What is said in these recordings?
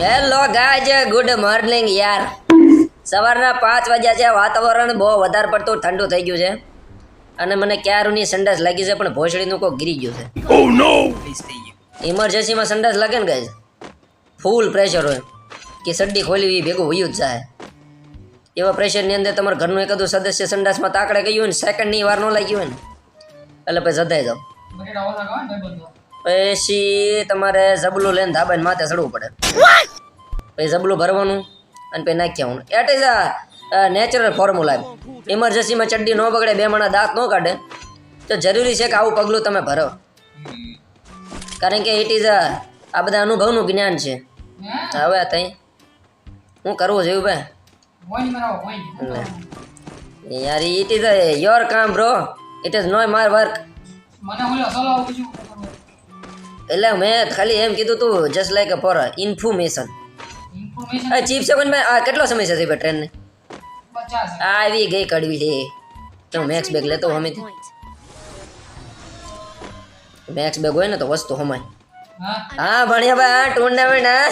Hello ગાજ good morning યાર. સવારના પાંચ વાગ્યા છે વાતાવરણ બહુ વધારે પડતું ઠંડુ થઈ ગયું છે. અને મને ક્યારની સંડાસ લાગી છે પણ ભોસડીનું કોઈ ગીરી ગયું છે. ઇમરજન્સીમાં સંડાસ લાગે ને ગાય ફૂલ પ્રેશર હોય. કે સડ્ડી ખોલી એ ભેગું હોયું જ જાય. એવા પ્રેશરની અંદર તમારા ઘરનું એકાદું સદસ્ય સંડાસમાં તાકડે ગયું હોય ને સેકન્ડની વાર ન લાગ્યું હોય ને એટલે પછી જતાઈ જાઓ. પછી તમારે જબલું લઈને ધાબાને માથે ચડવું પડે. પછી જબલું ભરવાનું અને પછી નાખી આવવાનું. It is a natural formula ઇમરજન્સીમાં ચડ્ડી ન બગડે બે માણા દાંત ન કાઢે. તો જરૂરી છે કે આવું પગલું તમે ભરો. કારણ કે ઇટ ઇઝ અ આ બધા અનુભવનું જ્ઞાન છે. હવે તઈ હું કરવું જોયું ભાઈ? યાર ઇટ ઇઝ યોર કામ બ્રો ઇટ ઇઝ નો માર વર્ક એટલે મેં ખાલી એમ કીધું તું just like for information information આ ચીફ સેકન્ડ મેં આ કેટલો સમય છે ભાઈ ટ્રેનને આવી ગઈ કડવી છે. તો મેક્સ બેગ લેતો અમે મેક્સ બેગ હોય ને તો વસ્તુ હમાય હા? ભણ્યા ભાઈ આ ટુર્નામેન્ટ હા.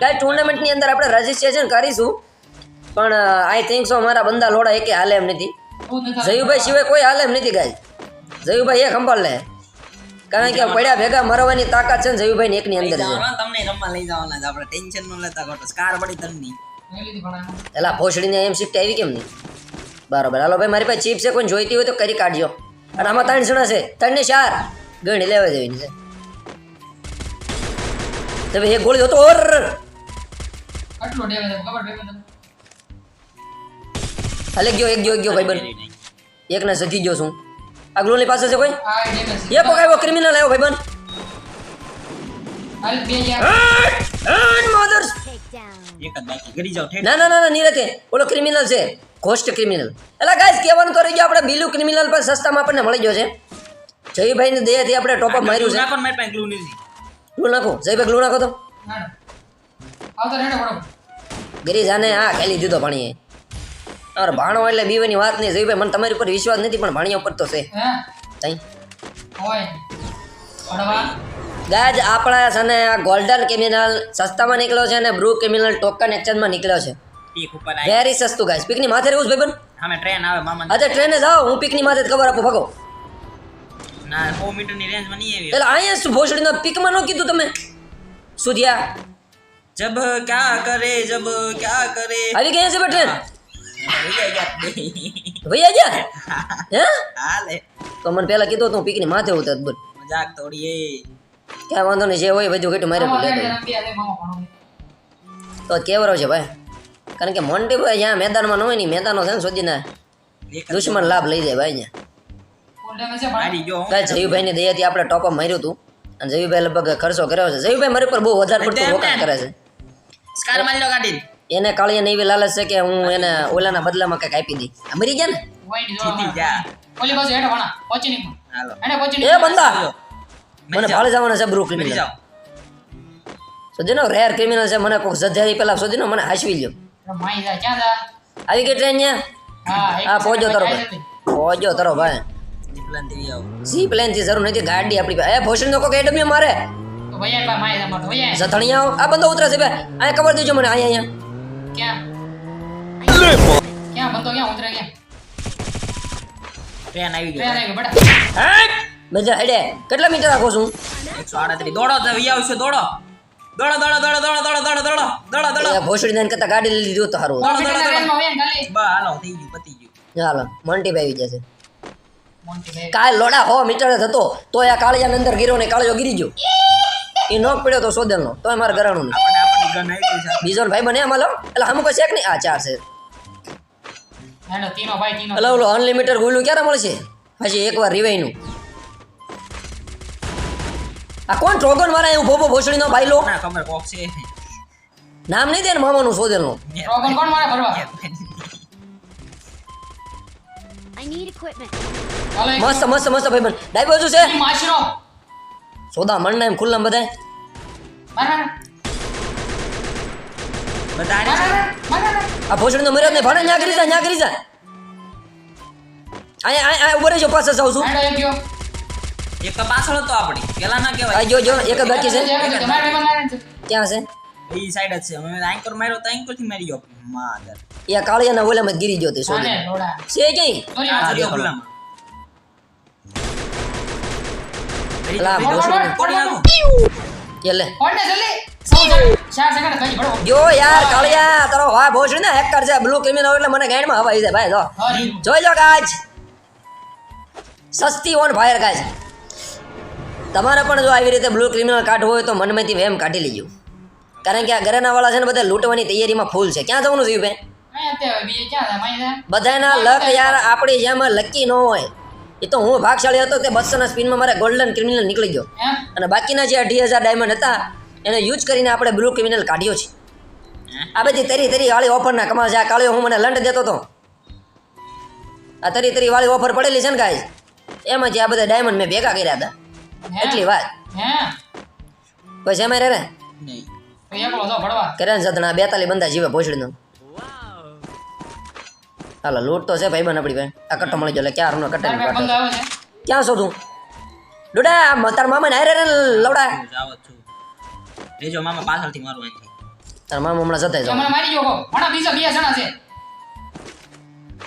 કાંઈ ટુર્નામેન્ટની અંદર આપણે રજીસ્ટ્રેશન કરીશું. પણ આઈ થિંક સો મારા બંદા લોડા એકે હાલે એમ નથી. જયુભાઈ સિવાય કોઈ હાલે એમ નથી ગાય જયુભાઈ એક સંભાળ લે. કારણ કે પડ્યા ભેગા મરવાની તાકાત છે ને જયુભાઈ એકની અંદર. તમને રમવા લઈ જવાના છે. આપણે ટેન્શન ન લેતા ખોટો કાર પડી તમની એલા ભોસડીને એમ શિફ્ટ આવી કેમ નહીં? બરાબર. હાલો ભાઈ મારી પાસે ચીપ છે કોઈ જોઈતી હોય તો કરી કાઢજો અને આમાં ત્રણ જણા છે. ત્રણ ને ચાર. ગણી લેવા દેવાની છે. તો ભાઈ એક ગોળી જોતો ઓર? હાલે ગયો એક ગયો એક ગયો ભાઈ બન. એક ને સધી ગયો છું. આગલોની પાસે છે કોઈ? આ એ કોક ક્રિમિનલ આવ્યો ભાઈ બન હાલ બે યાર. મધર્સ ના ના ના ના ઓલો ક્રિમિનલ છે ઘોસ્ટ ક્રિમિનલ એટલે ગાઈસ કહેવાનું તો રહી ગયો આપણે બીલું ક્રિમિનલ પર સસ્તામાં આપણને મળી ગયો છે. જયભાઈની દેહથી આપણે ટોપઅપ માર્યું છે. નાખો મારી પાસે glue નથી. ગ્લુ નાખો. જયભાઈ ગ્લુ નાખો તો. ના, ના. આવતો રેડો ગરી જાને હા ખાલી દીધો ભાણીએ અરે ભાણો એટલે બીવાની વાત નહીં જયભાઈ મને તમારી ઉપર વિશ્વાસ નથી પણ ભાણિયા ઉપર તો છે. તઈ. ગાજ આપણા છે ને આ ગોલ્ડન ક્રિમિનલ સસ્તામાં નીકળ્યો છે અને બ્રુ ક્રિમિનલ ટોકન એક્સચેન્જમાં નીકળ્યો છે. પીક ઉપર વેરી સસ્તું ગાઈસ પિકની માથે રહેવું છે ભાઈ સામે ટ્રેન આવે મામા અચ્છા ટ્રેને જાઓ હું પિકની માથે ખબર આપું ભગો. ના નહીં આવી. એટલે અહીંયા શું ભોસડીનો પિકમાં ન કીધું તમે? સુધિયા. જબ ક્યા કરે જબ ક્યા કરે? આવી ગયા છે ટ્રેન ભૈયા ગયા? હે? હાલે. તો મને પહેલા કીધું તું પીકની માથે ઉતર બોલ. મજાક તોડી એ. ક્યાં વાંધો નહીં જે હોય બધું ઘટું મારે. તો કેવરો છે ભાઈ? કારણ કે મોન્ટી ભાઈ જ્યાં મેદાનમાં ન હોય ને મેદાનો છે ને એક દુશ્મન લાભ લઈ જાય ભાઈ અહીંયા. જયુભાઈ જયુભાઈની દયાથી આપણે ટોપ માર્યું હતું અને જયુભાઈ લગભગ ખર્ચો કર્યો છે. જયુભાઈ મારી પર બહુ વધારે પડતું વખાણ કરે છે. સ્કાર મારી લો કાઢી એને કાળીયાને એવી લાલચ છે કે હું એને ઓલાના બદલામાં કંઈક આપી દઈ. મરી ગયા ને? જીતી જા. ઓલી બાજુ હેઠો ભણા. પહોંચી નહીં. હાલો. હેઠે પહોંચી એ બંદા! મને જાઓ. જવાના છે બ્રુ મરી ક્રિમિનલ જાઓ. સુધીનો રેર ક્રિમિનલ છે મને જધ્યારી પેલા સુધીનો મને હાસવી લ્યો. માઈ જાય, ક્યાં જા? આવી ગઈ ટ્રેન ત્યાં હા, હા પહોંચો તારો ભાઈ. પહોંચો તરો ભાઈ. આવો. સી પ્લેનથી જરૂર નથી ગાડી આપણી એ ભોસડી નો એડમી મારે. તો ભૈયા માઈ ભૈયા. આ બંદો ઉતરે છે ભાઈ અહીંયા ખબર દેજો મને અહીંયા અહીંયા. ક્યાં? ક્યાં? બંધો ક્યાં? ઉતરે ક્યાં? ટ્રેન આવી ટ્રેન આવી ગઈ, બેટા. મજા હેડે. કેટલા મીટર રાખો છું? એકસો આડત્રીસ. દોડો તો વી આવશે દોડો. દોડો દોડો દોડો દોડો દોડો દોડો દોડો દોડો દોડો ભોસડી ને કરતા ગાડી લઈ લીધી તો સારું દોડો, મીટરના દોડો. ટ્રેનમાં હોય ને ખાલી. બા હાલો થઈ ગયું પતી ગયું. ચાલો મોન્ટી ભાઈ આવી જશે. કાલ લોડા હો મીટર થતો તો આ કાળિયા અંદર ગીરો ને કાળિયો ગીરી ગયો. એ નોક પડ્યો તો સોદરનો તોય મારે ગરાણું નહીં. બીજો ભાઈ બને અમારો એટલે અમુક છે કે નહીં? આ ચાર છે. એટલે ઓલો અનલિમિટેડ ગુલ્લું ક્યારે મળશે? હજી એકવાર રિવાઈનું આ કોણ ટ્રોગન મારા એવું ભોબો ભોસડીનો ભાઈ લો? નામ નહીં દે ને મામાનું સોદરનું ટ્રોગન કોણ મારે ભરવા મસ્ત મસ્ત મસ્ત ભાઈ બન. ડાઈવ બાજુ છે માશરો સોદા મણના એમ ખુલ્લા બધાય? આ ભોસડીનો મરદ ને ભાડે ન્યા કરી જા ન્યા કરી જા આય આય આય ઊભો રહેજો પાસે જાઉં છું. એક પાછળ હતો આપડી. પેલા ના કહેવાય. આ જો જો એક બાકી છે. ક્યાં છે? એ સાઈડ જ છે. અમે એન્કર માર્યો તો એન્કરથી મારી ગયો. માદર એ કાળિયાના ઓલામાં ગીરી ગયો તે સોરી. છે ક્યાંય? આ ખુલ્લામાં. કે લે જલ્દી. જો યાર કાળિયા તારો વાહ ભોસડી ને હેકર છે બ્લુ ક્રિમિનલ એટલે મને ગાઈડમાં હવા આવી જાય ભાઈ જો. જોઈ. જો ગાજ સસ્તી ઓન ફાયર ગાજ તમારે પણ જો આવી રીતે બ્લુ ક્રિમિનલ કાઢવું હોય તો મનમાંથી વેમ કાઢી લેજો. કારણ કે આ ઘરેના વાળા છે ને બધા લૂંટવાની તૈયારીમાં ફૂલ છે. ક્યાં જવાનું થયું ભાઈ જાય બધાના લક યાર આપણી જેમ લકી ન હોય. એ તો હું ભાગશાળી હતો તે બસોના સ્પીનમાં મારે ગોલ્ડન ક્રિમિનલ નીકળી ગયો. અને બાકીના જે અઢી હજાર ડાયમંડ હતા એને યુઝ કરીને આપણે બ્લુ ક્રિમિનલ કાઢ્યો છે. આ બધી તરી તરી વાળી ઓફરના કમાલ છે. આ કાળિયો હું મને લંડ દેતો હતો. આ તરી તરી વાળી ઓફર પડેલી છે ને ગાઈઝ એમાંથી આ બધા ડાયમંડ મેં ભેગા કર્યા હતા. એટલી વાત. પછી અમે રે કરે સદના બેતાલી બંદા જીવે ભોસડીનો હાલો લૂંટ તો છે ભાઈ બન આપણી ભાઈ આ કટ્ટો મળી ગયો એટલે ક્યાં હમણાં કટ્ટો ક્યાં શોધું ડોડા તાર મામા ને હારે રે ને લવડા. રેજો મામા પાછળથી મારું અહીંથી તાર મામા હમણાં જતા જાવ મને મારી ગયો કો ભણા બીજા બે જણા છે.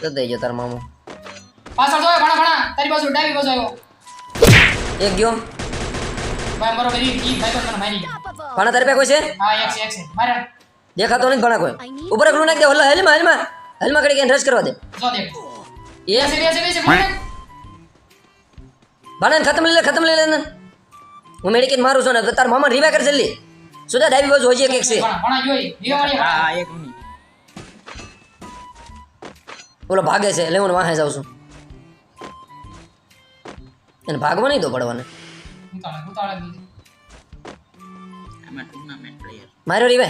જતા ગયો તાર મામો. પાછળ જોયો ઘણા ઘણા તારી બાજુ ડાબી બાજુ આવ્યો. એક ગયો. ભાઈ મારો બેરી ઈ ભાઈ તો મને મારી. પાણા તારે પે કોઈ છે? હા એક છે એક છે. મારા. દેખાતો નહીં ઘણા કોઈ. ઉપર એકલું નાખ દે ઓલા હેલમાં હેલમાં. હેલમાં કડી રશ કરવા દે. જો દેખ એ ભણા ખતમ લઈ લે ખતમ લઈ લે ને હું મેડિકેટ મારું છું ને તાર મામા રીવા કર જલ્દી સુધા ડાબી બાજુ હજી એક એક છે. હા એક મિનિટ ઓલો ભાગે છે એટલે હું વાહે જાઉં છું. એને ભાગવા નહીં તો પડવાને. માર્યો રીવે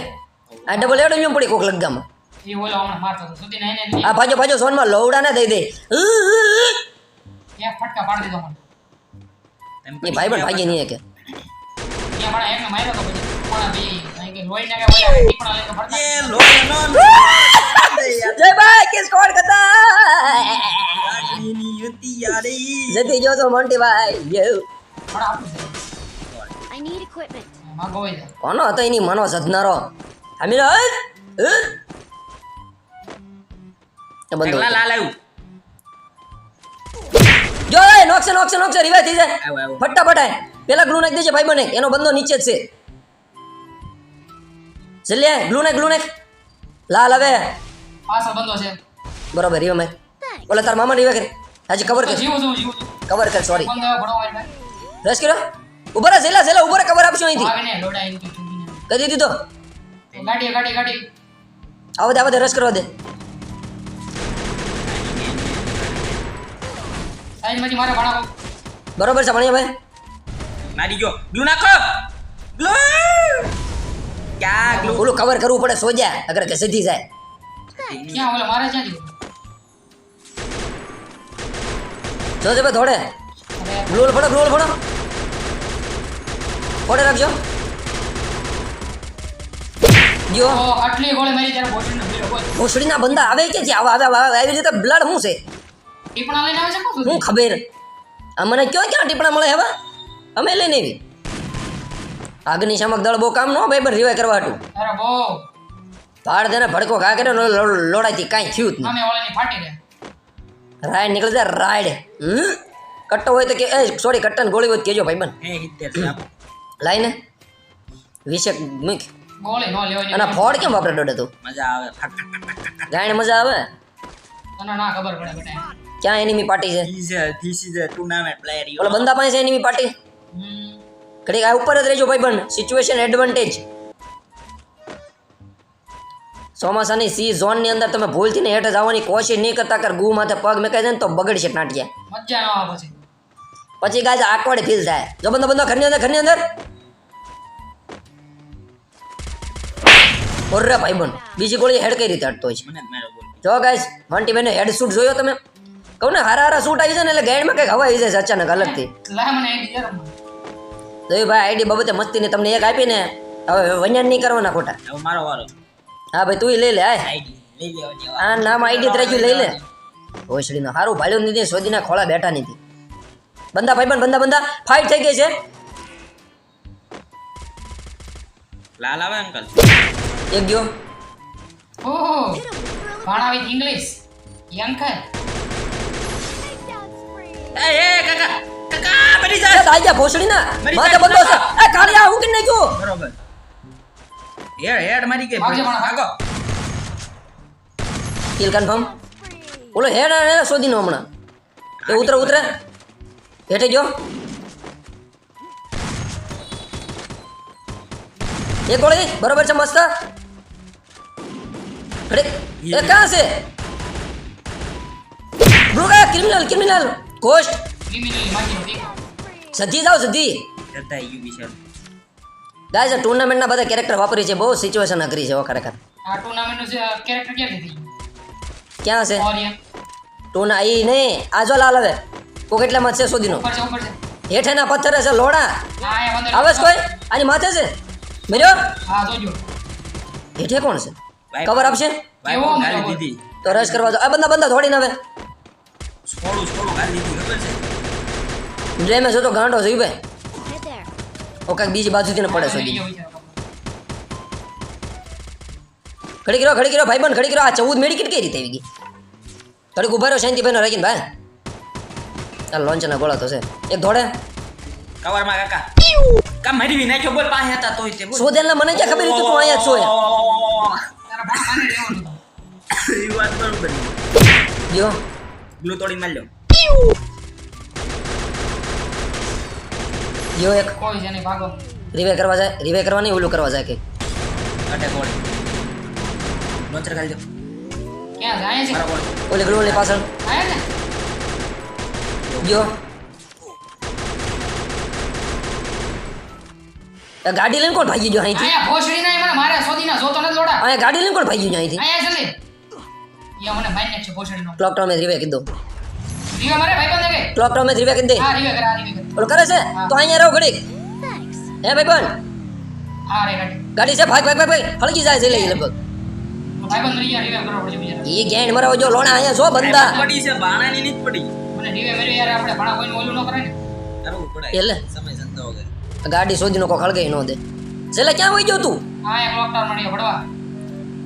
આ ડબલ એડો પડી કોક લગામાં ઈ ઓલો હમણાં મારતો હતો સુધી નહીં નહીં આ ભાજો ભાજો સોનમાં લોવડા ને દઈ દે. એક ફટકા પાડી દીધો મને? એ ભાઈ પણ ભાગી નહીં કે ત્યાં માર્યો તો પછી. બે અહીં કે નાખે લઈને એ જય ભાઈ કિસ કોણ કતા ની જતી જો તો મોન્ટી ભાઈ. યે. આપું કોનો હતો એની મનો હે? હે? એ બંધ લા લા લાવ્યું જો એ નોકશે નોકશે નોકશે રિવાઈ થઈ જાય. ફટાફટ આય. પેલા ગ્લુ નાખ દેજે ભાઈ બને એનો બંદો નીચે જ છે. જલ્દી આય. ગ્લુ નાખ ગ્લુ નાખ. લાલ હવે. પાછળ બંધો છે. બરોબર રિવા મે. ઓલા તાર મામા રિવા કરે. હાજી કવર કર. જીવું જીવું કવર કર સોરી આવ્યો રસ કર્યો? ઊભા રહે જેલા જેલા ઊભા રહે કવર આપશું અહીંથી. ભાગને લોડા એમ કે ચૂંટીને કહી દીધી ગાડી ગાડી ગાડી. આવો દે આવો દે રસ કરવા દે. સાઈડમાંથી મારે ભણાવો બરોબર છે ભણ્યા ભાઈ? મારી ગયો. ગ્લુ નાખો. ગ્લુ. ક્યાં ગ્લુ? ઓલું કવર કરવું પડે સોજા અગર કે સીધી જાય. ક્યાં ઓલા મારે ક્યાં જો ભાઈ થોડે ગ્લુ ફોડો ગ્લુ ફોડો. ફોડે રાખજો. જો આટલી ગોળી મારી ત્યારે બોટલીનો ના બંદા આવે કે જે આવા આવે આવે આવી રીતે બ્લડ શું છે? ટીપણા લઈને આવે છે કોણ હું ખબર. આ મને કયો ક્યાં ટીપણા મળે હવે? અમે લઈને આવી અગ્નિશામક દળ બહુ કામ નો ભાઈ પણ રિવાય કરવા હતું અરે બહુ. ભાડ દેને ભડકો કા કર્યો ને લો- લોડાઈથી કાંઈ થયું જ સામે ઓલાની ફાટી ગયા. રાઈડ નીકળી જાય રાઈડ. હમ? કટ્ટો હોય તો કે એ સોરી કટ્ટન ગોળી હોય કેજો ભાઈ બન લાઈને. વિશે મૂક. ગોળી નો લેવાની અને ફોડ કેમ વાપરે ડોડે તું? મજા આવે ગાયને મજા આવે. તને ના ખબર પડે બેટા. ક્યાં એનિમી પાર્ટી છે this this is a tournament player you ઓલા બંદા પાસે છે એનિમી પાર્ટી હમ ઘડીક આ ઉપર જ રહેજો ભાઈ બન સિચ્યુએશન એડવાન્ટેજ ચોમાસાની સી ઝોનની અંદર તમે ભૂલથી ને હેઠ જવાની કોશિશ નહીં કરતા કર ગુ માથે પગ મેકાઈ જાય ને તો બગડશે નાટિયા. મજા ના આવે પછી. પછી ગાય આકવાડે ફીલ થાય. જો બંદો બંદો ઘરની અંદર ઘરની અંદર. ઓર્રે ભાઈ બન બીજી ગોળી હેડ કઈ રીતે હટતો હોય છે? મને જ મારો બોલ જો ગાઈસ મોન્ટી બેને હેડ શૂટ જોયો તમે? કહું ને હારા હારા શૂટ આવી જાય ને એટલે ગાઈડમાં કંઈક હવા આવી જાય છે અચાનક અલગથી. તો મને આઈડી જરા તો ભાઈ આઈડી બાબતે મસ્તી ને તમને એક આપીને હવે વન્યાન નહીં કરવાના ખોટા. મારો વારો. હા ભાઈ તું લઈ લે આ નામ આઈડી તરેજ્યું લઈ લે. ઓસડીનો હારું ભાલ્યો નથી સોદીના ખોળા બેઠા નથી બંદા ભાઈ બંદા બંદા ફાઇટ થઈ ગઈ છે. લાલ આવે અંકલ? એક ગયો. ઓહો ભાણા વિથ ઇંગ્લિશ યંકર એ કાકા કાકા બની જા દાઈ જા ભોસડી ના માથે બંધો છે. એ કાળિયા હું કે નાખ્યું બરોબર. હેડ હેડ મારી કે ભાગો કિલ કન્ફર્મ. ઓલો હેડ હેડ શોધી નો હમણાં. એ ઉતરે ઉતરે. હેઠે ગયો. એ ગોળી બરોબર છે મસ્ત. અરે એ કાં છે? Criminal criminal. કોસ્ટ ક્રિમિનલ માગી સધી જાઓ સધી. જતા યુ વિશાલ ગાઈઝ આ ટુર્નામેન્ટના બધા કેરેક્ટર વાપરી છે. બહુ સિચ્યુએશન અઘરી છે ખરેખર. આ ટુર્નામેન્ટનું કેરેક્ટર ક્યાં થઈ ક્યાં છે? ટુના ઈ નહીં. આ જો લાલ હવે. પોકેટલામાં છે સુધીનો ઉપર છે ઉપર છે. હેઠેના પથ્થર છે લોડા. આવે છે કોઈ? આની માથે છે? મેર્યો હા જોજો. હેઠે કોણ છે? કવર આપશે? તો રશ કરવા દો. આ બંદા બંદા થોડીને હવે થોડું થોડું ગાલી દીધી ખબર છે? ડેમેજ હતો ગાંડો છે ભાઈ ઓ કાંઈક બીજી બાજુથી ને પડે લઈ શોધી ગયો ખડી કર્યો ભાઈ બન ખડી કર્યો આ ચૌદ મેડિકેટ કઈ રીતે આવી ગઈ? ઘડીક ઊભા રહ્યો શાંતિ ભાઈ રાખીને ભાઈ. આ લોન્ચના ગોળા તો છે. એક ધોડે કવરમાં કાકા કા મારી નાખ્યો? બોલ પાસે હતા તોય તે બોલ. શોધેલના મને ક્યાં ખબર હતી તું અહીંયા છો તારા ભાઈ વાત બરોબર જો ગ્લુ તોડી મારી લો જો એક કોઈ છે નહીં ભાગો રિવે કરવા જાય રિવે કરવા નહીં ઓલું કરવા જાય કે અટેક બોલ લોન્ચર ખાલી દો ક્યાં છે અહીંયા મારા બોલ ઓલી ગ્લુની પાછળ છે આયા ને જો આ ગાડી લઈને કોણ ભાગી ગયો અહીંથી અહીંયા ભોસડી ના મને મારે શોધી ના જોતો નથી લોડા અહીંયા ગાડી લઈને કોણ ભાગી ગયો અહીંથી અહીંયા જલ્દી યા મને મારી નાખશે ભોસડી નો ક્લોક ટાઉન રિવે કીધું રીવે મારે ભાઈ બંધ કે ક્લોક ટાઉન રિવે કીધી હા રીવે કરા રીવે કરે. ઓલું કરે છે? તો અહીંયા રહો ઘડી હે ભાઈ બંધ. હા રે ગાડી ગાડી છે ભાગ ભાગ ભાગ ભાઈ. ફળગી જાય છે લઈ લગભગ. ભાઈ બંધ રહી ગયા રીવે કરવો પડશે એ ગેંડ મરાવો જો લોણા અહીંયા છો બંદા પડી છે બાણાની નીચ પડી. મને રીવે મેરે યાર આપણે ભાણા કોઈને ઓલું ન કરે ને. કરવું પડે એટલે? સમય સંતો વગર ગાડી શોધીનો કોઈ હળગાઈ ન દે. છેલ્લે ક્યાં વહી ગયો તું? હા એક લોકડાઉન મળ્યો ભડવા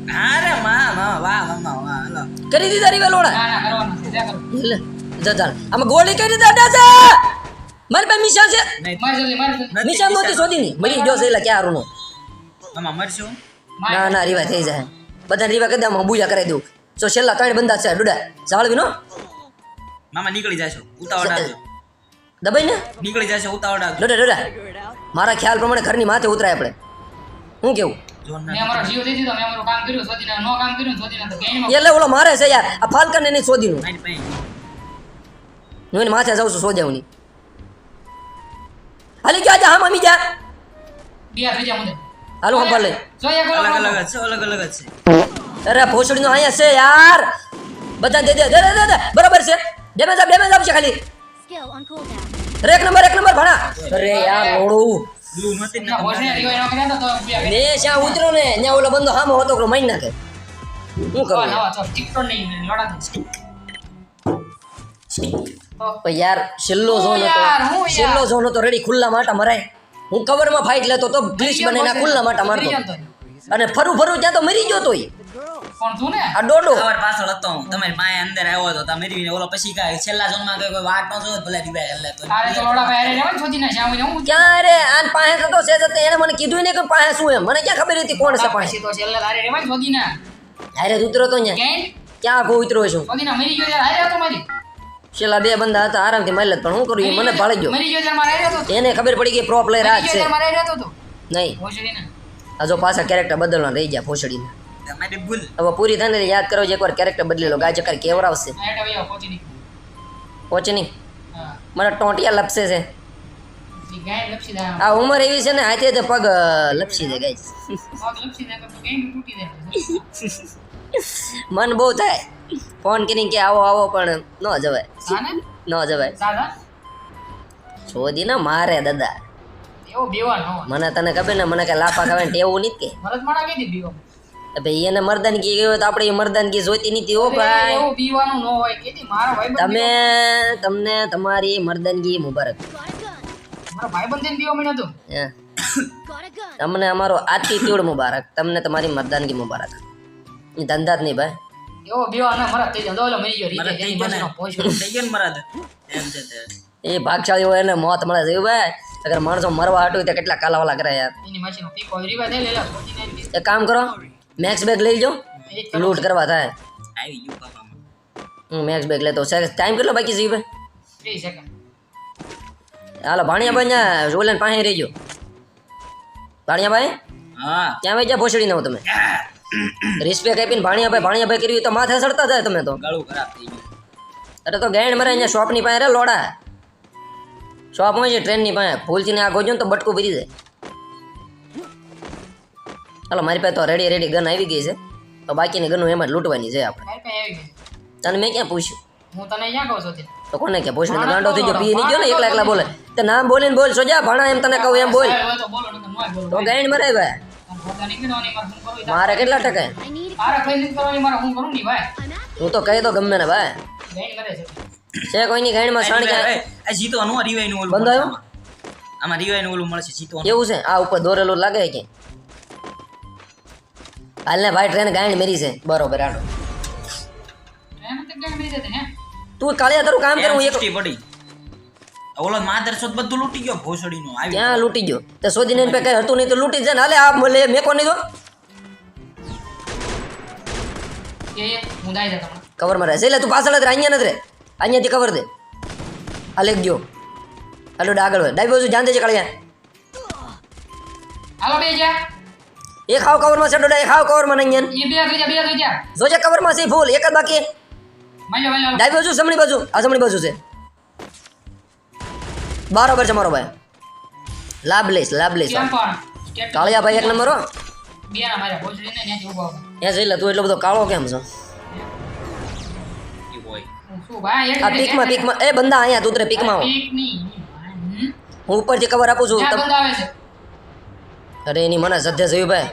અરે માં માં વાહ મામા વાહ હલો. કરી દીધા રીવે લોણા ના ના કરવાનું છે ત્યાં કરો. એટલે જજાણ આમાં ગોળી કરી રીતે છે? મારી પાસે મિશા છે. નહીં માર જલ્દી માર જલ્દી નથી મિશા નહોતી શોધી ની મરી ગયો છે એટલે ક્યાં હારું નો? મરશું? ના ના રીવા થઈ જાય. બધા રીવા કરી દે આમાં બુજા કરાવી દઉં. જો છેલ્લા ત્રણ બંદા છે ડુડા. જાળવી નો? મામા નીકળી જશો. ઉતાવળ રાખજો. દબાઈ ને? નીકળી જશો ઉતાવળ રાખજો. ડોડા ડોડા. મારા ખ્યાલ પ્રમાણે ઘરની માથે ઉતરાય આપણે. હું કેવું? જોન મેં ના અમારો જીવ દઈ દીધો મેં અમારું કામ કર્યું શોધીને નો કામ કર્યું શોધીને તો ગેમ એટલે ઓલો મારે છે યાર આ ફાલકન એની શોધીનું. હું એને માથે જાઉં છું શોધાવું ની હાલી ગયા જા. હા મમ્મી જા હાલો હંભાળ લે. અલગ અલગ છે અલગ અલગ છે. અરે ભોસડીનો અહીંયા છે યાર. બધા દે દે દે દે, દે બરાબર છે. ડેમેજ આપ ડેમેજ આપશે ખાલી. એક નંબર એક નંબર ભણા. અરે યાર લોડું તો ને જ્યાં ઉતરો ને ત્યાં ઓલો બંદો હામો હતો કે મારી નાખે. શું કરું યાર? તો તો છેલ્લો ઝોન હતો. યાર, છેલ્લો ઝોન હતો રેડી ખુલ્લા માટા મરાય. હું કવરમાં ફાઇટ લેતો તો ગ્લિચ બને ખુલ્લા માટા મારતો. અને ફરું ફરું ત્યાં તો મરી ગયો તોય. કોણ તું ને? આ ડોડો. ખબર પાછળ હતો હું. તમારી પાસે અંદર આવ્યો હતો. તમે રીને ઓલો પછી કાય છેલ્લા ઝોનમાં માં કોઈ વાત ન ભલે દીવા એટલે તો. તારે તો લોડા ભાઈ અરે ને શોધી ના શ્યામ હું ક્યાં રે? આન પાસે તો છે તો. એને મને કીધું ને કે પાસે શું એમ. મને ક્યાં ખબર હતી કોણ છે પાસે? તો છેલ્લા તારે રેવાય શોધી ના અરે ઉતરો તો અહીંયા ગેમ ક્યાં આખો ઉતરો છું? શોધી ના મરી ગયો યાર. હારે તો મારી. છેલ્લા બે બંદા હતા. આરામથી મારી પણ હું કરું? મને ભાળી ગયો. મરી ગયો ત્યારે મારે હતો એને ખબર પડી ગઈ પ્રોપ લઈ ગયો છે. મારે હારે તો. નહીં. ને આ જો પાછા કેરેક્ટર બદલવા રહી ગયા ભોસડીને હવે પૂરી થાય ને યાદ કરો એકવાર કેરેક્ટર બદલી લો ગાય ચક્કર કેવર આવશે? હેઠે ભાઈ પહોંચી ની પહોંચે નહીં મને ટોંટિયા લપસે છે. ગાય આ ઉંમર એવી છે ને હાથે તો પગ લપસી દા જાય. મન બહુ થાય. ફોન કરીને કે આવો આવો પણ ન જવાય. ન જવાય. છોદી ને મારે દાદા. મને તને ખબર ને મને કઈ લાફા ખાવે એવું નહીં કે. ભાઈ એને મર્દાનગી ગયો તો આપણે એ મર્દાનગી જોઈતી નથી હો ભાઈ. એવું પીવાનું ન હોય કેતી મારો ભાઈ તમે તમને તમારી મર્દાનગી મુબારક. મારો ભાઈબંધ થઈને બીવો મળ્યો gun. તમને અમારો આતિટ્યુડ મુબારક તમને તમારી મર્દાનગી મુબારક. એ ધંધા જ નહીં ભાઈ. એવો બેવા ના મરા દોલો મરી ગયો રીતે એની મસીનો થઈ ગયો ને એમ છે તે. એ ભાગશાળી હોય એને મોત મળે છે ભાઈ. અગર માણસો મરવા હાટું તો કેટલા કાલાવાલા કરે યાર. એની મસીનો પીકો રીવા દે લેલા સોચીને એમ કે. એક કામ કરો મેક્સ બેગ લઈ જાઓ એક કરો. લૂંટ કરવા થાય આવી ગયું પાપામાં હું મેક્સ બેગ લેતો છે ટાઈમ કેટલો બાકી છે ભાઈ? 3 સેકન્ડ હાલો ભાણિયાભાઈ ત્યાં ઓલાને પાસે રહીજો ભાણિયાભાઈ હા. ક્યાં વહી જા ભોસડી ના તમે? રિસ્પેક્ટ આપીને ભાણિયાભાઈ ભાણિયાભાઈ કર્યું તો માથે સડતા જાય તમે તો. ગળું ખરાબ થઈ ગયું. અરે તો ગેણ મરે અહીંયા શોપની પાસે રે લોડા. શોપ હોય છે ટ્રેનની પાસે. ભૂલથી ને આ ગોજો ને તો બટકું ભરી જાય હાલો મારી પાસે તો રેડી રેડી ગન આવી ગઈ છે. તો બાકીની ગનો એમાં લૂંટવાની છે આપણે. તને મેં ક્યાં પૂછ્યું? હું તને ક્યાં કહું છું તો? કોને કે ભોસડી ગાંડો થઈ ગયો પી નહીં ગયો ને એકલા એકલા બોલે. તે નામ બોલીને બોલ સોજા ભાણા એમ તને કહું એમ બોલ. તો બોલો નકર નોય બોલો તો ગેણ મરે ભાઈ મારે હું કરું ઈ તારે. મારે કેટલા ટકા? હું ની તો કહી દો ગમે ને ભાઈ. છે. છે કોઈની ગાયણમાં સાણ કે ક્યાં નું રિવાઈ નું બંધ આવ્યો? આમાં. રિવાઈ નું ઓલું મળશે જીતો એવું છે? આ ઉપર દોરેલું લાગે કે? હાલને ભાઈ ટ્રેન ગાંડ મેરી છે. બરોબર આડો એમ તો કાલે તારું કામ કર હું એક M60 પડી. ઓલો માધર સોત બધું લૂંટી ગયો ભોસડીનો આવી ક્યાં લૂટી ગયો? તે શોધીને પે કઈ હતું નહીં તો લૂંટી જ જાય ને. હાલે આ મળે મેકો નહીં તો એ એ હું દાઈ જતો હમણાં. કવરમાં રહે છે એટલે તું પાછળ જ અહીંયા નથી રે અહીંયાથી કવર દે. આ ગયો હાલો આગળ હોય. ડાબી બાજુ જાન દેજે કાળિયા. હાલો બે જા એક હાવ કવરમાં છે ડોડા એક હાવ કવરમાં નહીં અહીંયા. એ બે આગળ જા બે આગળ જા. જોજે કવરમાં છે ફૂલ એક જ બાકી. માલ્યો માલ્યો ડાબી બાજુ જમણી બાજુ? આ જમણી બાજુ છે. બરાબર છે મારો ભાઈ. લાભ લઈશ લાભ લઈશ કાળિયા ભાઈ એક નંબર હો. બે ના માર્યા ભોજડી ને ત્યાંથી ઊભો એ જઈ લે તું એટલો બધો કાળો કેમ છો? આ પીકમાં. પીકમાં એ બંદા અહીંયા તું ઉતરે પીકમાં. હું. ઉપરથી કવર આપું છું ક્યાં તમ- બંધ આવે છે અરે એની મને સદ્ય થયું ભાઈ.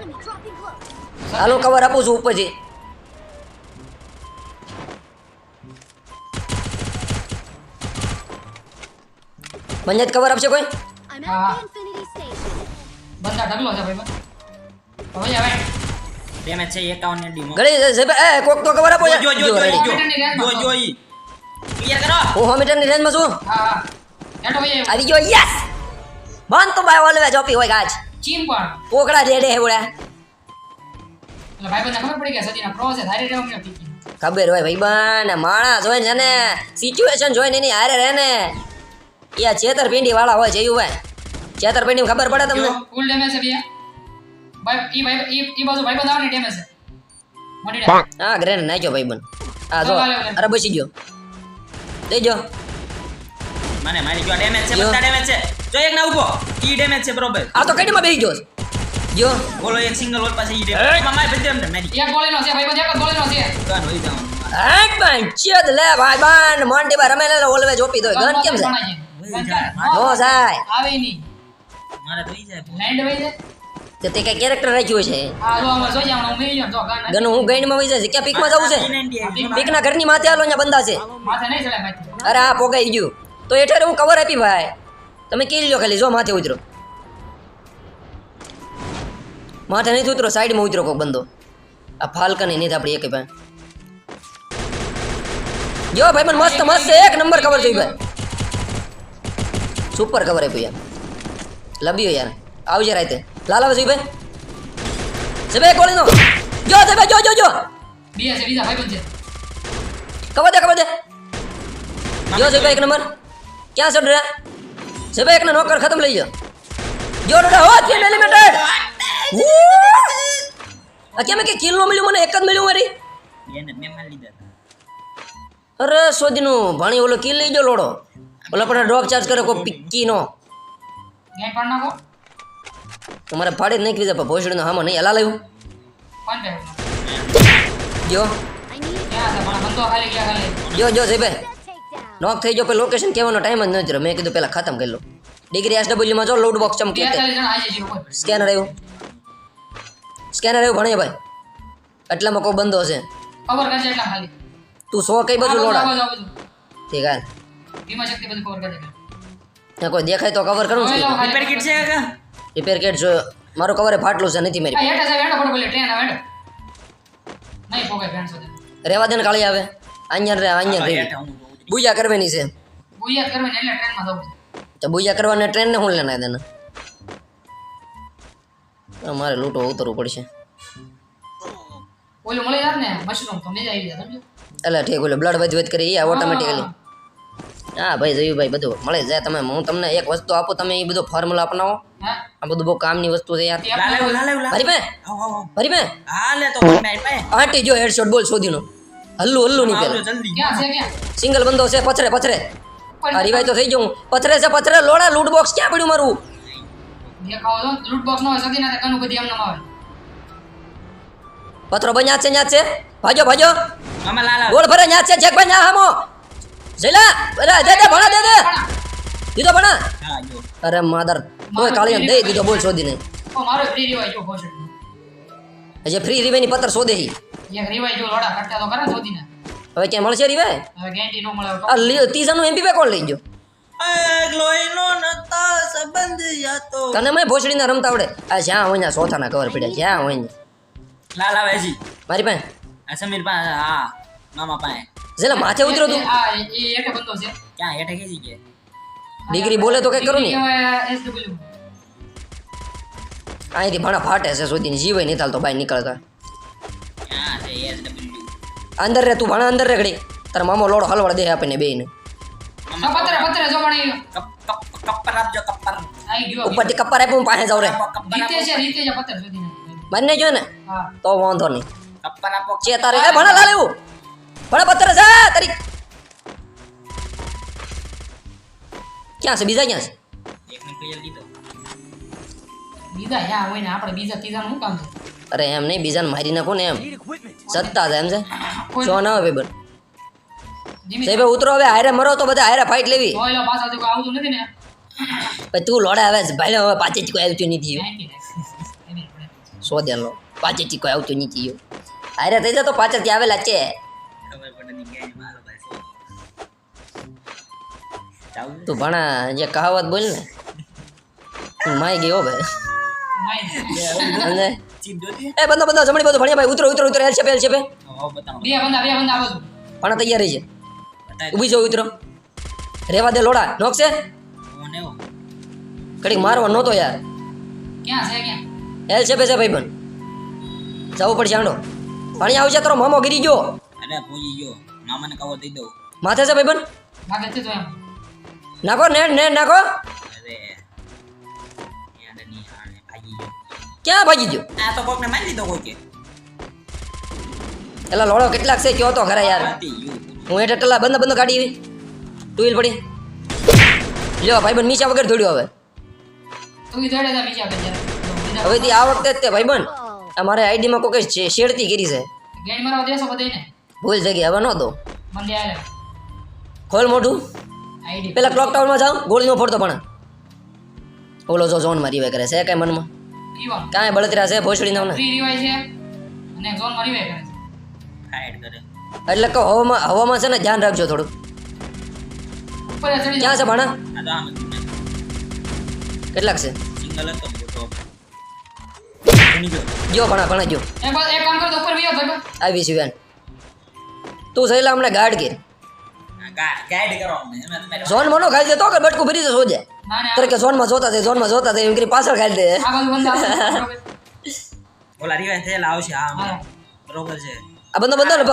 હાલો કવર આપું છું ઉપરથી. બંને જ કવર આપશે કોઈ? ઢગલો છે ભાઈ બંધ. હવે ડેમેજ છે 51 ડી માં ગળી છે ભાઈ. એ કોક તો કવર આપો જો જો જો જો, ઈ. ક્લિયર કરો? હું સો મીટરની રેન્જમાં છું? હા હા. હેઠો ભાઈ. આવી ગયો યસ બંધ તો બાય ઓલવે જોપી હોય ગાજ ચીમ પણ. પોકડા રેડે હે ઉડા એટલે ભાઈ બંધ ખબર પડી કે સદીના પ્રો છે ધારી મને પીકી. ખબર હોય ભાઈ બન માણસ હોય છે ને સિચ્યુએશન જોઈને એની હારે રહે ને. આ છેતરપિંડી વાળા હોય એવું ભાઈ છેતરપિંડી ખબર પડે તમને? ફૂલ ડેમેજ છે ભાઈ ભાઈ ઈ ભાઈ ઈ ઈ બાજુ ભાઈ બંધ ડેમેજ છે. મોટી હા ગ્રેનેડ નાખ્યો ભાઈ બન હા જો. અરે બસી ગયો. દેજો મને મારી ગયો ડેમેજ છે બધા ડેમેજ છે. જો એક ના ઊભો. ઈ ડેમેજ છે બરોબર. આ તો કડીમાં બેહી ગયો છે. જો બોલો એક સિંગલ હોય પાસે ઈ ડેમેજ મારી બધી એમ મારી. એક ગોળીનો છે ભાઈ એક ગોળીનો છે. ગન હોય જાવ એક બેન ચેદ લે ભાઈ બાન મોન્ટી ભાઈ રમે લે ઓલવે જોપી દો ગન કેમ છે. નો સાય આવે ની મારે થઈ જાય. લેન્ડ વઈ જાય. તો તે કઈ કેરેક્ટર રાખ્યું છે હું ગાન ગન હું છે. ક્યાં પીકમાં જવું છે? પીકના ઘરની માથે આલો અહીંયા બંધા છે. માથે નહીં ચડે ભાઈ. અરે આ પોગાઈ ગયું. તો એઠારે હું કવર આપી ભાઈ. તમે કિલ લો ખાલી જો માથે ઉતરો. માથે નહીં ઉતરો સાઈડમાં ઉતરો કોક બંધો આ ફાલ્કન નહીં આપણી એક ભાઈ. જો ભાઈ મને મસ્ત મસ્ત એક નંબર કવર જોઈ ભાઈ. સુપર કવર આપ્યું યાર. લબ્યો યાર. આવજે રાતે. લાલ આવે ભાઈ. જબે ગોળીનો? જો જબે જો જો જો. બીજા છે બીજા ભાઈ બંધ છે. કવર દે કવર દે. જો ભાઈ એક નંબર ક્યાં છે ડરા જબે એકને નોકર ખતમ લઈ જાઓ જો ડરા હો ત્રણ એલિમેન્ટેડ આ કેમ કે કિલ નો મળ્યું મને? એક જ મળ્યું મારી? એને મેં મારી લીધા અરે સોદીનું ભાણી ઓલો કિલ લઈ જો લોડો. ઓલો પણ ડ્રોપ ચાર્જ કરે કોઈ પિક્કી નો તમારે ફાડી જ નાખી દે ભોસડી નો હામો નહીં. હલા લાવ્યું. જો. જો જો takedown. નોક થઈ ગયો પછી લોકેશન કહેવાનો ટાઈમ જ નથી રહ્યો. મેં કીધું પેલા ખતમ કરી લો. ડિગ્રી એસડબલ્યુ માં જો લોડ બોક્સ ચમકે સ્કેનર આવ્યું સ્કેનર આવ્યું. ભણીએ ભાઈ. એટલામાં કોઈ બંધો છે કવર કરજે એટલા ખાલી. તું સો કઈ બધું લોડા? ઠીક હાલ. ધીમા શક્તિ બધું કવર કરજે ત્યાં કોઈ દેખાય તો કવર કરું છું. રિપેર કિટ છે કાકા રિપેર કિટ જો મારું કવર ફાટલું છે નથી મારી. રેવા દે ને કાળી આવે. અહીંયા રે અહીંયા રહી બુજા કરવાની છે. બુયા કરવાની એટલે ટ્રેનમાં જવું તો બુજા કરવાને ટ્રેનને હું લેના દેને મારે લૂંટો ઉતરવું પડશે. ઓલું મળે યાર ને મશરૂમ તો મજા આવી જાય સમજો એટલે ઠીક ઓલું બ્લડ વધ વધ કરી એ ઓટોમેટિકલી હા. ભાઈ જયું ભાઈ બધું મળે જાય તમે હું તમને એક વસ્તુ આપું તમે એ બધું ફોર્મ્યુલા અપનાવો. આ બધું બહુ કામની વસ્તુ છે યાર. ભરી આવો. ભરી બે હા લે તો ભાઈ, ભાઈ, ભાઈ. આંટી જો હેડશોટ બોલ શોધીનો. હલ્લું હલ્લું નહીં પેલા સિંગલ બંદો છે પથરે પથરે. આ રિવાય તો થઈ ગયું. પથરે છે પથરે. લોડા લૂટ બોક્સ ક્યાં પડ્યું મારું? લૂટ બોક્સ નો સદી ના કનું બધી એમને આવે પથરો બન્યા છે ન્યા છે. ભાજો ભાજો. ગોળ ભરે ન્યા છે. જેક ભાઈ ન્યા હામો. જઈલા અરે દે દે ભણા દે દે. દીધો ભણા. અરે માદર. કોઈ કાળી દે દીધો બોલ શોધી નહીં મારો ફ્રી રિવાય જો હજી ફ્રી રિવેની પથર શોધે હી. એક રિવાય જો લોડા કટ્ટા તો કરે શોધીને હવે ક્યાં મળશે રિવે હવે ગેરંટી નો મળે આ લી- ત્રીજાનું એમપી પે કોણ લઈ ગયો? સંબંધ યાતો. તને મેં ભોસડીના રમતા આવડે. આ જ્યાં હોય ને સોથાના કવર પડ્યા જ્યાં હોય ને. લા લાવ હજી. મારી પાસે? આ સમીર પાસે હા મામા પાસે. જેલા માથે ઉતરો તું? આ એ એક બંદો છે. ક્યાં હેઠે ખેંચી ગયા? ડિગ્રી બોલે તો કઈ કરું ને. એસડબલ્યુ અહીંથી ભણા ફાટે છે સુધી જીવે નહીં ચાલતો બાય નીકળતા? અંદર રે તું ભણ અંદર રે ઘડી. તારા મામો લોડો હલવાડ દે આપણને બે ને પત્રે પત્રે જો પણ. એ કપ કપ કપ્પર આપજો કપ્પર ઉપરથી કપ્પર આપ્યું પાસે જાવ રે. રીતે છે રીતે છે પત્રે શોધીને બંને જો ને તો વાંધો નહીં. કપ્પર આપો ચે તારે એ ભણા લાલ એવું. ભણા પત્તર છે તારી. ક્યાં છે બીજા ક્યાં છે? એકને ક્લિયર કીધો બીજા યા હોય ને આપણે બીજા ત્રીજા નું કામ છે? અરે એમ નહીં બીજાને મારી નાખો ને એમ. સત્તા છે એમ છે. છો ના આવે બન. જીમી સાહેબ ઉતરો હવે હારે મરો તો બધા હારે ફાઇટ લેવી. પાછા તો લોડે આવે છે. ભાઈ હવે પાછે ચીકો આવતું નહીં થયું સો દે લો. પાછે ચીકો આવતું નહીં થયું હારે થઈ જાય તો પાછળથી આવેલા છે. ભાઈ? તું ભણા જે કહાવત બોલ ને માઈ ગયો ભાઈ. એ બંદો બંદો જમણી બાજુ ભણ્યા ભાઈ ઉતરો ઉતરો ઉતરો હેલ છે હેલ છે બે બે બંદા બે બંદા આવો. પણ ભણા તૈયાર છે ઊભી જાઓ ઉતરો. રેવા દે લોડા. નોકશે હું. મારવા નહોતો યાર. ક્યાં છે ક્યાં? હેલ છે છે ભાઈ બન જવું પડશે આંડો. પાણી આવશે તારો મામો ગીરી ગયો. અરે પૂજી ગયો. મામાને કવર દઈ દઉં. માથે છે ભાઈ બન માથે છે તો એમ. નાખો નેટ નેટ નાખો. ક્યાં ભાગી ગયો? આ તો કોકને મારી દીધો કોઈ કે. એલા લોડો કેટલાક છે કયો તો ખરા યાર. હું એટલે ટલા બંધ બંધ કાઢી ટુ વ્હીલ પડી. લ્યો ભાઈ બન નીચા વગર દોડ્યો હવે. તું દોડે જા બીજા કે બીજા હવેથી આ વખતે જ તે ભાઈ બન અમારે આઈડીમાં કોઈ છે શેડતી કરી છે. ભૂલ જગ્યા હવે ન દો. ખોલ મોઢું. આઈડી પેલા ક્લોક ટાવરમાં જાઉં ગોળીનો ફોડતો પણ. ઓલો જો ઝોન મારી કરે છે કઈ મનમાં. કાંઈ બળતરા છે ભોસડી નાવને? ફ્રી રિવાય છે અને ઝોનમાં રિવાય કરે છે કરે. એટલે કે હવામાં હવામાં છે ને ધ્યાન રાખજો થોડું ઉપર ચડી ક્યાં છે ભાણા? કેટલાક છે? સિંગલ હતો જો ભણા ભણા જો એક કામ કર તો ઉપર વિયો ભાઈ આવી છે વેન. તું સહેલા હમણાં ગાર્ડ કર આ ગા- ગાઈડ કરો અમને. ઝોન મનો ખાઈ દે તો કે બટકું ભરી જશે સોજે. તરે કે ઝોનમાં જોતા છે ઝોનમાં જોતા છે એમ કરી પાછળ ખાઈ દે. બંદા. ઓલા રિવાઇઝ થયેલા આવશે હા. બરોબર છે. આ બંધો બંદો ને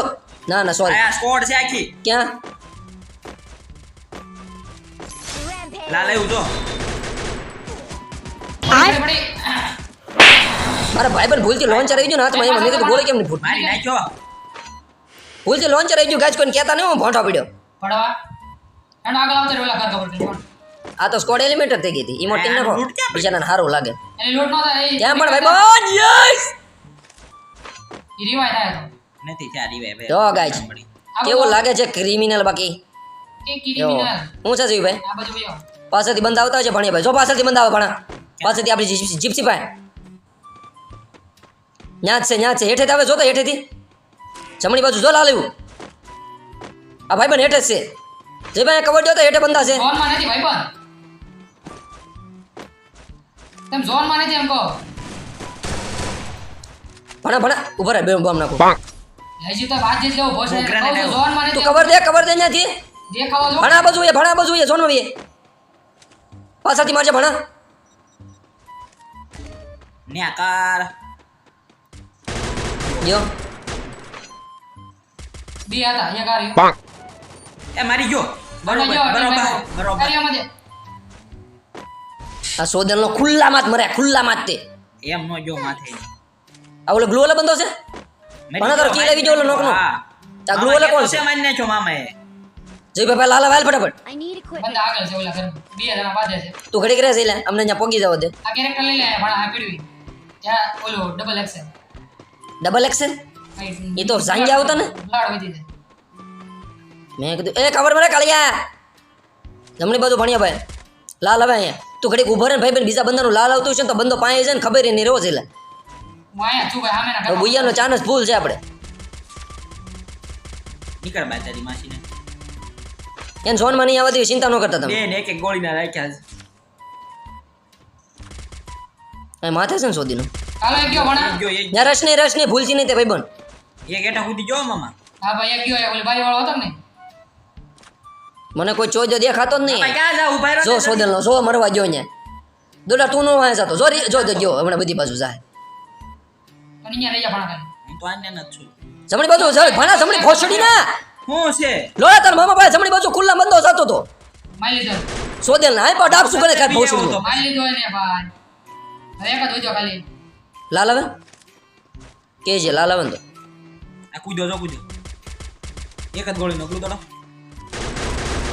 ના ના સોરી આ સ્કોડ છે આખી. ક્યાં. લાલ એવું જો. પડી, પડી. મારા ભાઈ પણ ભૂલથી લોન્ચર આવી ગયું ને હાથમાં. એમાં મેં કીધું ગોળી કેમ નહીં ભૂલ મારી નાખ્યો. ભૂલથી લોન્ચર આવી ગયું ગાજ કોઈને કહેતા નહીં હું ભોંઠો પડ્યો. પડવા એનો આગળ આવતો ઓલા ઘર ખબર પડી આ તો સ્કોડ એલિમેન્ટર જ થઈ ગઈ હતી. ઇમોટિંગ ટીમ નાખો. બીજાને સારું લાગે. એની લૂંટ નો થાય ક્યાં ત્યાં પણ ભાઈ બોન યસ! રિવાય થાય તો. નથી ત્યાં ભાઈ જો ગાઈસ કેવો લાગે છે ક્રિમિનલ બાકી? કે ક્રિમિનલ હું છે જીવભાઈ? આ બાજુ વિયો પાછળથી બંધ આવતા હોય છે ભણ્યા ભાઈ. જો પાછળથી બંધ આવે ભણા. પાછળથી આપણી જીપ- જીપ્સી ભાઈ ન્યા જ છે ન્યા જ છે. હેઠે આવે જો તો હેઠેથી. જમણી બાજુ જો લાલ એવું આ ભાઈ બન હેઠે જ છે. જે ભાઈ કવર દો તો હેઠે બંધા છે. ઝોનમાં નથી ભાઈ પણ ઝોનમાં નથી એમ કહો. ભણા ભણા ઊભા રહે બે બોમ્બ નાખું. હજી તો વાત જ લેવો બોસ કહું છું ઝોનમાં તું કવર દે કવર દે નથી દેખાવો જો ભણા બાજુ એ ભણા બાજુ એ સોનમાં એ પાછળથી મારજે ભણા. ને કાર જો બે હતા અહીંયા રહ્યું. એ મારી બરોબર જો, બરોબર બરોબર. આ સોદનનો ખુલ્લામાં જ મરે ખુલ્લા માત તે. એમ નો જો માથે. આ ઓલો ગ્લુ વાળો બંધો છે? મને તો કી લેવી જો ઓલો નોક નો આ ગ્લુ વાળો કોણ મામા છે? છે મારી નાખ્યો મામાએ જય ભાઈ લાલા વાલ ફટાફટ. બંદા આગળ છે ઓલા ઘરમાં. બે જણા બાંધે છે. તું ઘડીક કરે છે લે અમને અહીંયા પોગી જવા દે. આ કેરેક્ટર લઈ લે પણ આ પીડવી. ત્યાં ઓલો ડબલ એક્સ ડબલ એક્સેલ એ તો સાંજે આવતા ને? લાડ વધી જાય. મેં કીધું એ ખબર મને કાળિયા. જમણી બાજુ ભણ્યા ભાઈ લાલ હવે અહીંયા. તું ઘડીક ઊભો રહે ને ભાઈ બેન બીજા બંદાનું લાલ આવતું છે ને તો બંદો પાસે છે ને ખબર એની નહીં રોજ એટલે. બુૈયાનો ચાન્સ ફૂલ છે આપણે. નીકળ બાય તારી માસીને. સોનમાં નહીં આવતી હોય, ચિંતા ન કરતા તમે. બેન એક એક ગોળી ના રાખ્યા છે. માથે છે ને સોદીનું? હાલો એક ગયો ભણા? ગયો એક ત્યાં રસ નહીં રસ નહીં તે ભાઈ બન એક એટા કૂદી જો મામા. હા ભાઈ એક ગયો ઓલી ભાઈ વાળો હતો ને મને કોઈ ચોજો દેખાતો જ નહીં. જો સોદલ નો જો મરવા ગયો અહીંયા દોડા તું નો વાંચ જતો જો જો જો ગયો હમણાં બધી બાજુ જાય જા તો ન જમણી બાજુ જળ ભણા જમણી ખોસડી ના. હું છે? લોડા તાર મામા ભાઈ જમણી બાજુ ખુલ્લા બંધો થતો તો મારી લીધો. સોદેલ ના આય ડાક શું કરે કાંઈ ખોસડી નું. મારી લીધો ને ભાઈ. અરે એક જોજો ખાલી. લાલ કે છે લાલ તો? આ કૂદો જો કૂદો એક જ ગોળી નકલું દોડો.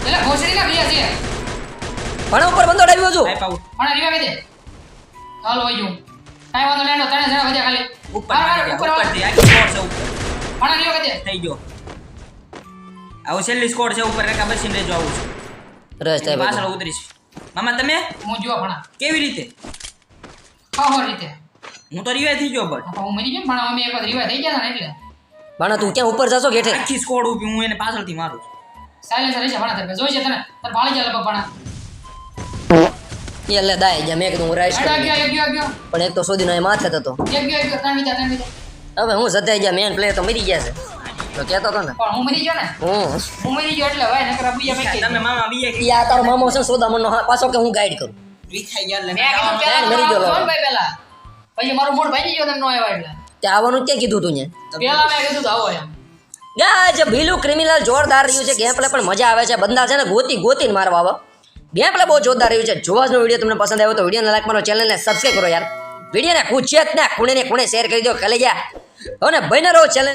એટલે ભોસડી ના બે છે. ભણા ઉપર બંદો ડાવ્યો છું. આઈ પાઉ ભણા રીવા કહી હાલ હોય જો. કાઈ વાંધો લેણો ત્રણે જણા વધ્યા ખાલી. ઉપર મારી ઉપરથી. આખી સ્કોર છે ઉપર. પણ રીવા કહી થઈ ગયો. આવો છેલ્લી સ્કોર છે ઉપર રેખા બસીને રહેજો આવું છું. રસ થાય પાછળ ઉતરીશ. મામા તમે? હું જોવા ભણા. કેવી રીતે? ખાવા રીતે. હું તો રીવા થઈ ગયો બટ. હા, હું મરી ગયો પણ અમે એક વાર રીવા થઈ ગયા હતા ને એટલે. ભણા તું ક્યાં ઉપર જાશો ગેઠે? આખી સ્કોડ ઊભી હું એને પાછળથી મારું દાય જા મેં કીધું હું પણ એક તો સોદીનો એ માથે હતો હવે હું સદાય ગયા મેન પ્લેયર તો મરી ગયા છે. તો કહેતો હતો ને. પણ હું મરી ગયો ને? હું. હું મરી ગયો એટલે ભાઈ નકર બુયા મેં તમે મામા બીએ ઈ આ તારો મામો છે સોદામણનો પાછો કે હું ગાઈડ કરું. વિખાઈ ગયા મેં કીધું પેલા મરી ગયો. ફોન ભાઈ પેલા. પછી મારું મૂડ ભાઈ ગયો તમે નો આવ્યા એટલે. તે આવવાનું ક્યાં કીધું તું ને પેલા મેં કીધું તો આવો એમ. જે ભીલું ક્રિમિનલ જોરદાર રહ્યું છે ગેમ પ્લે પણ મજા આવે છે. બંદા છે ને ગોતી ગોતીને મારવા આવો. ગેમ પ્લે બહુ જોરદાર રહ્યું છે. જોવાનો વીડિયો તમને પસંદ આવ્યો તો વિડીયોને લાઈક મારો ચેનલને સબસ્ક્રાઈબ કરો યાર. વિડીયોને જ ના ખૂણે ને ખૂણે શેર કરી દો. કલે ગયા હવે ને બને રહો ચેનલ